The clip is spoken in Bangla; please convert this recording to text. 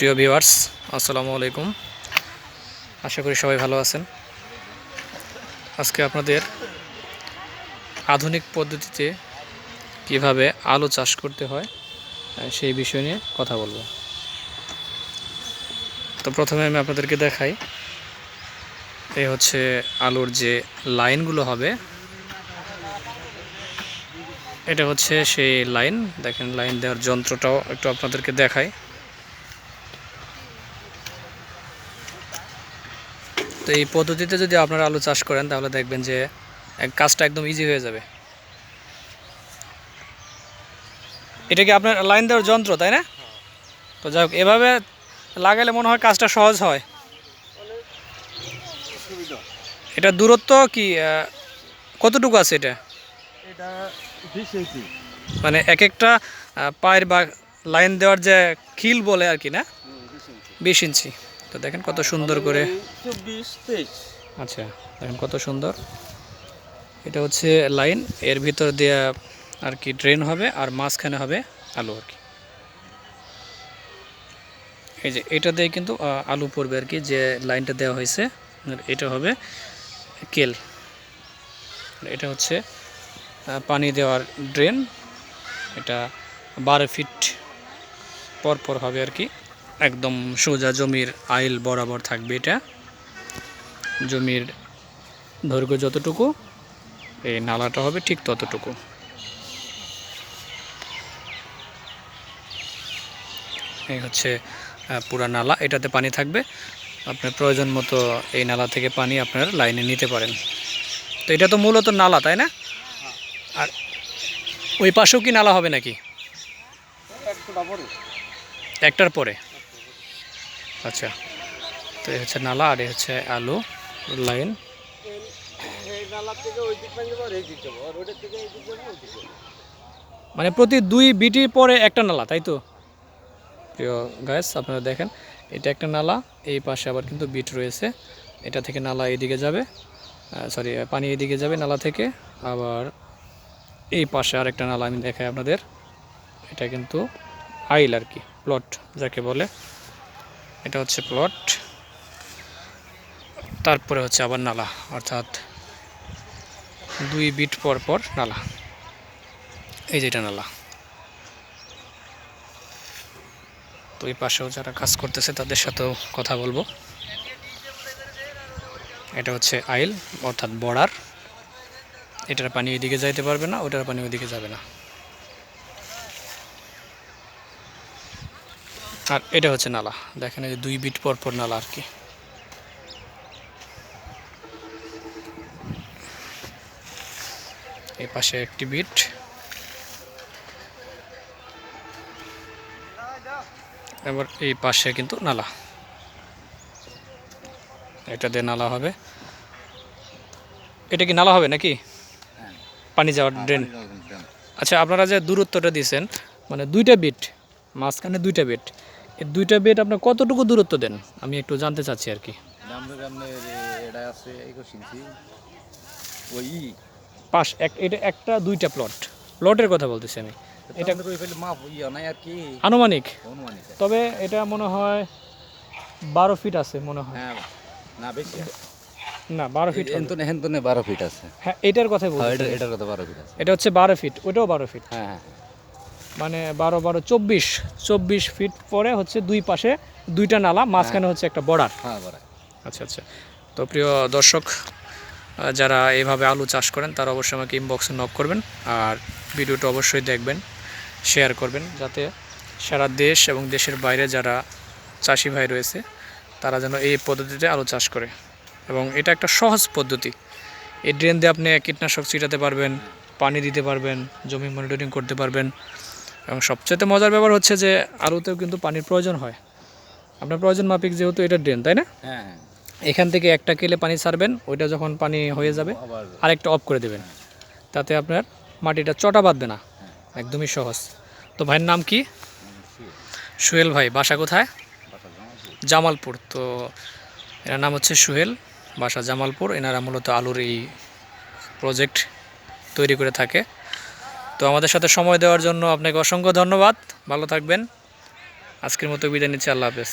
প্রিয় ভিউয়ার্স, আসসালামু আলাইকুম। আশা করি সবাই ভালো আছেন। আজকে আপনাদের আধুনিক পদ্ধতিতে কীভাবে আলু চাষ করতে হয় সেই বিষয় নিয়ে কথা বলব। তো প্রথমে আমি আপনাদেরকে দেখাই, এই হচ্ছে আলুর যে লাইনগুলো হবে। এটা হচ্ছে সেই লাইন, দেখেন লাইন দেওয়ার যন্ত্রটাও একটু আপনাদেরকে দেখাই। তো এই পদ্ধতিতে যদি আপনারা আলু চাষ করেন তাহলে দেখবেন যে কাজটা একদম ইজি হয়ে যাবে। এটা কি আপনার লাইন দেওয়ার যন্ত্র তাই না? তো যাই হোক এভাবে লাগালে মনে হয় কাজটা সহজ হয়। এটা দূরত্ব কি কতটুকু আছে এটা? এটা মানে এক একটা পায়ের বা লাইন দেওয়ার যে খিল বলে আর কি না? বিশ ইঞ্চি। তো দেখেন কত সুন্দর করে। আচ্ছা দেখেন কত সুন্দর। এটা হচ্ছে লাইন এর ভিতর দিয়ে আর কি ড্রেন হবে আর মাঝখানে হবে আলু আর কি। এই যে এটা দিয়ে কিন্তু আলু পড়বে আর কি যে লাইনটা দেওয়া হয়েছে এটা হবে কেল। এটা হচ্ছে পানি দেওয়ার ড্রেন এটা বারো ফিট পর পর হবে আর কি। একদম সোজা জমির আইল বরাবর থাকবে এটা। জমির দৈর্ঘ্য যতটুকু এই নালাটা হবে ঠিক ততটুকু। এই হচ্ছে পুরা নালা। এটাতে পানি থাকবে। আপনার প্রয়োজন মতো এই নালা থেকে পানি আপনার লাইনে নিতে পারেন। তো এটা তো মূলত নালা তাই না? আর ওই পাশেও কি নালা হবে নাকি? একটার পরে। আচ্ছা তো এই হচ্ছে নালা আর এই হচ্ছে আলু, লাইন। মানে প্রতি দুই বিটি পরে একটা নালা, তাই তো? প্রিয় গাছ আপনারা দেখেন, এটা একটা নালা, এই পাশে আবার কিন্তু বিট রয়েছে। এটা থেকে নালা এদিকে যাবে সরি পানি এদিকে যাবে নালা থেকে। আবার এই পাশে আর একটা নালা আমি দেখাই আপনাদের। এটা কিন্তু আইল আর কি, প্লট, যাকে বলে। এটা হচ্ছে প্লট তারপরে হচ্ছে আবার নালা, অর্থাৎ দুই বিট পর পর নালা। এই যেটা নালা। তো এই পাশেও যারা কাজ করতেছে, তাদের সাথেও কথা বলব। এটা হচ্ছে আইল, অর্থাৎ বর্ডার। এটার পানি এদিকে যাইতে পারবে না, ওটার পানি ওদিকে যাবে না। আর এটা হচ্ছে নালা। দেখেন এই যে দুই বিট পর পর নালা আর কি। এই পাশে একটি বিট। এবার এই পাশে কিন্তু নালা। এটা দিয়ে নালা হবে। এটা কি নালা হবে নাকি? পানি যাওয়ার ড্রেন আচ্ছা আপনারা যে দূরত্বটা দিয়েছেন মানে দুইটা বিট মাঝখানে দুইটা বিট দুইটা বেড আপনার কতটুকু দূরত্ব দেন? আমি একটু জানতে চাচ্ছি আর কি। ওই পাশ এক এটা একটা দুইটা প্লট প্লটের কথা বলতেছি আমি। এটা আর কি। আনুমানিক। তবে এটা মনে হয় বারো ফিট আছে মনে হয়। হ্যাঁ না বেশি না বারো ফিট। হেন্তনে হেন্তনে বারো ফিট আছে। হ্যাঁ এটার কথাই হ্যাঁ বলছি এটার কথা বারো ফিট আছে। এটা হচ্ছে বারো ফিট ওটাও বারো ফিট হ্যাঁ হ্যাঁ। মানে বারো বারো চব্বিশ চব্বিশ ফিট পরে হচ্ছে দুই পাশে দুইটা নালা মাঝখানে হচ্ছে একটা বর্ডার। হ্যাঁ বারো আচ্ছা আচ্ছা। তো প্রিয় দর্শক যারা এইভাবে আলু চাষ করেন তারা অবশ্যই আমাকে ইনবক্সে নক করবেন আর ভিডিওটা অবশ্যই দেখবেন শেয়ার করবেন যাতে সারা দেশ এবং দেশের বাইরে যারা চাষি ভাই রয়েছে তারা যেন এই পদ্ধতিতে আলু চাষ করে। এবং এটা একটা সহজ পদ্ধতি। এই ড্রেন দিয়ে আপনি কীটনাশক ছিটাতে পারবেন পানি দিতে পারবেন জমি মনিটরিং করতে পারবেন এবং সবচেয়ে মজার ব্যাপার হচ্ছে যে আলুতেও কিন্তু পানির প্রয়োজন হয়। আপনার প্রয়োজন মাফিক যেহেতু এটা ড্রেন তাই না? হ্যাঁ হ্যাঁ। এখান থেকে একটা কেলে পানি ছাড়বেন ওইটা যখন পানি হয়ে যাবে আবার আরেকটা অফ করে দেবেন। তাতে আপনার মাটিটা চটা বাঁধবে না। একদমই সহজ। তো ভাইয়ের নাম কি? সুহেল ভাই বাসা কোথায়? জামালপুর। তো এনার নাম হচ্ছে সুহেল বাসা জামালপুর। এনারা মূলত আলুর এই প্রজেক্ট তৈরি করে থাকে। তো আমাদের সাথে সময় দেওয়ার জন্য আপনাকে অসংখ্য ধন্যবাদ। ভালো থাকবেন। আজকের মতো বিদায় নিচ্ছি। আল্লাহ হাফেজ।